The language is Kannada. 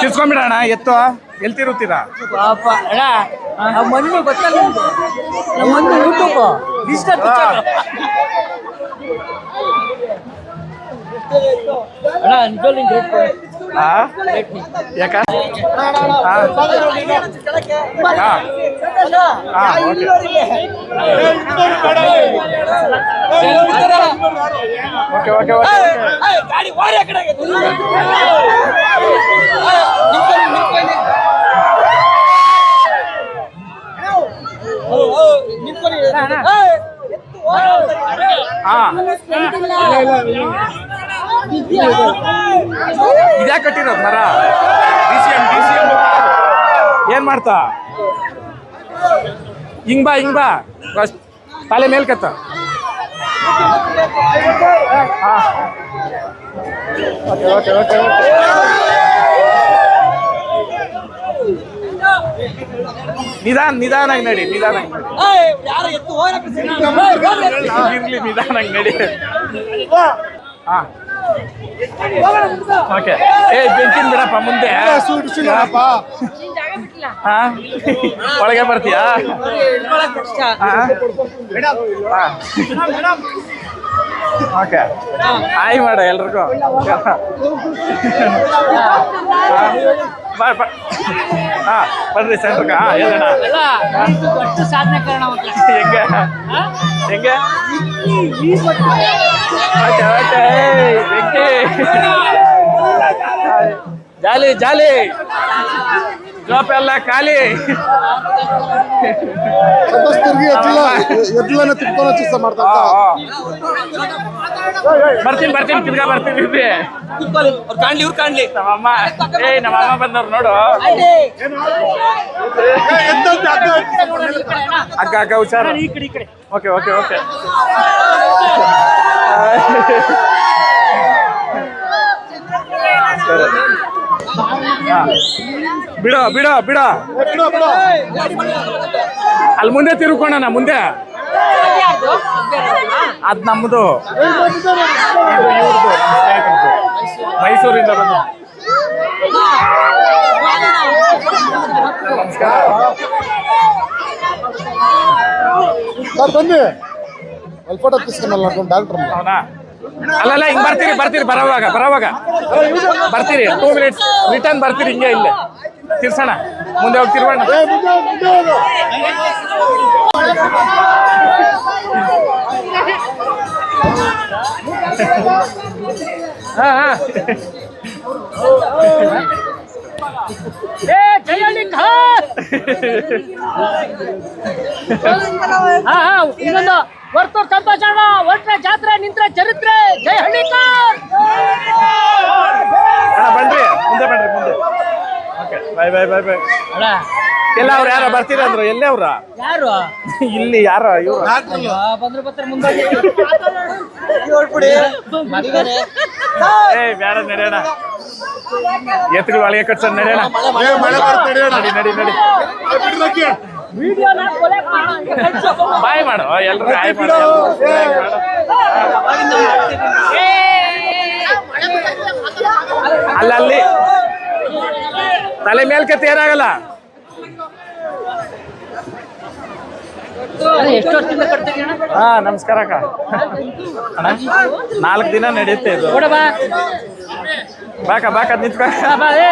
ಕಿಸ್ಕೊಂಬಿಡೋಣ ಎತ್ತು ಎಲ್ಲಿ ತಿರುತ್ತೀರಾ ಮಂದಿ ಗೊತ್ತಲ್ಲ ಮನೆ ಯೂಟ್ಯೂಬ್? ಯಾಕ? ಓಕೆ. ಓಕೆ ಓಕೆ ಓಕೆ ಗಾಡಿ ವಾರಿ ಆ ಕಡೆಗೆ. ಹಾ ಇದ್ಯಾಕೆ ಕಟ್ಟಿರೋದು ಮರ? D C M D C M ಏನ್ ಮಾಡ್ತಾ? ಹಿಂಗ್ ಬಾ ಹಿಂಗ್ ಬಾ. ಫಸ್ಟ್ ತಲೆ ಮೇಲ್ಕತ್ತ. Okay okay okay okay. ನಿಧಾನ ನಿಧಾನಾಗಿ ನಡಿ ನಿಧಾನಾಗಿ. ಇರ್ಲಿ ನಿಧಾನಾಗಿ ನಡಿ. ಹಾ. ಓಕೆ. ಏ ಬೆಂಕಿನ ಬಿಡಪ್ಪ ಮುಂದೆ. ಒಳಗೆ ಬರ್ತೀಯಾ? ಓಕೆ. ಆಯ್ ಮಾಡ ಎಲ್ರಿಗೂ. ಹಾ. ಬರ್ರಿ ಸರ್. ಹೆಂಗೆ? ಹೆಂಗೆ? ಜಾಲಿ ಜಾಲಿ. ಜೋಪ್ ಎಲ್ಲ ಖಾಲಿ. ಸಂತೋಷ್ ಎತ್ತಿಲ್ಲ ಎದ್ಲನ್ನ ತಿಳ್ಕೊಂಡು ಚಿತ್ತ ಮಾಡ್ತಾ. ಬರ್ತೀನಿ ಬರ್ತೀನಿ ತಿರ್ಗಾ ಬರ್ತೀನಿ ಇರ್ರಿ ಅವ್ರು ಕಾಣ್ಲಿ ಇವ್ರು ಕಾಣ್ಲಿ ನಮ್ಮಮ್ಮ. ಏ ನಮ್ಮಮ್ಮ ಬಂದವ್ರು ನೋಡು. ಅಕ್ಕ ಅಕ್ಕ ಹುಷಾರು. ಈ ಕಡೆ ಈ ಕಡೆ. Okay okay okay. ಬಿಡ ಬಿಡ ಬಿಡ. ಅಲ್ಲಿ ಮುಂದೆ ತಿರುಕೋಣ ಮುಂದೆ. ಅದ್ ನಮ್ದು. ಮೈಸೂರಿಂದ ಬಂದು. ನಮಸ್ಕಾರ ಬನ್ನಿ. ಅಲ್ಪ ಡಾಕ್ಟರ್ ಹೌದಾ? ಅಲ್ಲಲ್ಲ ಹಿಂಗ್ ಬರ್ತೀರಿ ಬರ್ತೀರಿ, ಬರೋವಾಗ ಬರೋವಾಗ. ಬರ್ತೀರಿ ಟೂ ಮಿನಿಟ್ಸ್ ರಿಟರ್ನ್ ಬರ್ತೀರಿ ಹಿಂಗೆ ಇಲ್ಲ ತಿರ್ಸೋಣ, ಮುಂದೆ ಹೋಗಿ ತಿರ್ಗೋಣ. ಹಾ ಹಾ, ಇನ್ನೊಂದು. ವರ್ತೂರ್ ಸಂತೋಷಣ ಹೊರಟ್ರೆ ಜಾತ್ರೆ ನಿಂತ್ರೆ ಚರಿತ್ರೆ. ಜೈ ಹಳ್ಳಿ ಖಾನ್ ಅಣ್ಣ ಬನ್ರಿ ಮುಂದೆ ಬನ್ರಿ ಮುಂದೆ. Okay bye bye bye bye. ಅಣ್ಣ. ಎಲ್ಲ ಅವ್ರು ಯಾರೋ ಬರ್ತೀರಂದ್ರು ಎಲ್ಲೇ ಅವ್ರ? ಯಾರು? ಇಲ್ಲಿ ಯಾರ ಇವ್ರು? ಬಂದ್ರು ಬರ್ತಾರೆ ಮುಂದೋಗಿ ಏ ಬೇಡ ನಡೆಯೋಣ. ಎತ್ತುಗಳು ಒಳಗೆ ಕಟ್ಸೋಣ ನಡೆಯೋಣ. ನಡಿ ನಡಿ ನಡಿ. ಬಾಯ್ ಮಾಡು. ಎಲ್ರು ಬಾಯ್ ಮಾಡು. ಅಲ್ಲಲ್ಲಿ. ತಲೆ ಮೇಲ್ಕತ್ತಿ ಏನಾಗಲ್ಲ ಹಾ ನಮಸ್ಕಾರ ಅಕ್ಕ. ಅಣ್ಣ ನಾಲ್ಕು ದಿನ ನಡೆಯುತ್ತೆ ಇದು. ಬಾಕ ಬಾಕ ನಿಂತ್ಕೊ. ಬಾ, ಬಾ ಏ.